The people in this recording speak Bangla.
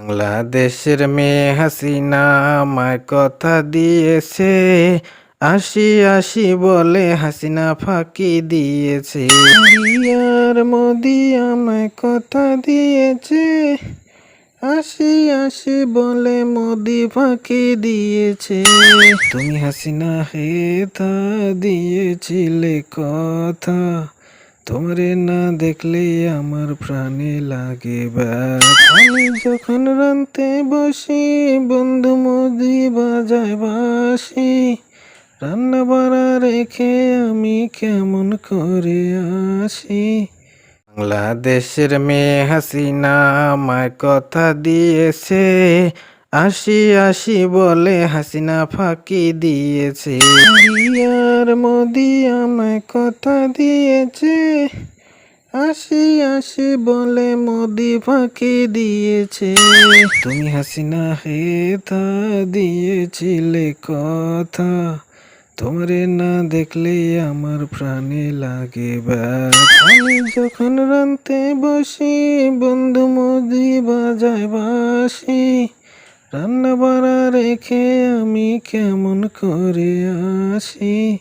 বাংলাদেশের মেয়ে হাসিনা আমায় কথা দিয়েছে। আসি আসি বলে হাসিনা ফাঁকি দিয়েছে। আর মোদি আমায় কথা দিয়েছে। আসি আসি বলে মোদি ফাঁকি দিয়েছে। তুমি হাসিনা হে তা দিয়েছিলে কথা। তোমারে না দেখলে আমার প্রাণে লাগে আমি যখন রানতে বসি, বন্ধু মোদি বাজায় বাসি। রান্না বাড়া রেখে আমি কেমন করে আসি? বাংলাদেশের মেয়ে হাসিনা আমায় কথা দিয়েছে। আসি আসি বলে হাসিনা ফাঁকি দিয়েছে। আর মোদি আমায় কথা দিয়েছে। আসি আসি বলে মোদি ফাঁকি দিয়েছে। তুমি হাসিনা হে তা দিয়েছিলে কথা। তোমারে না দেখলে আমার প্রাণে লাগে আমি যখন রানতে বসি, বন্ধু মোদি বাজায় বাসি। রান্না বাড়া রেখে আমি কেমন করে আসি?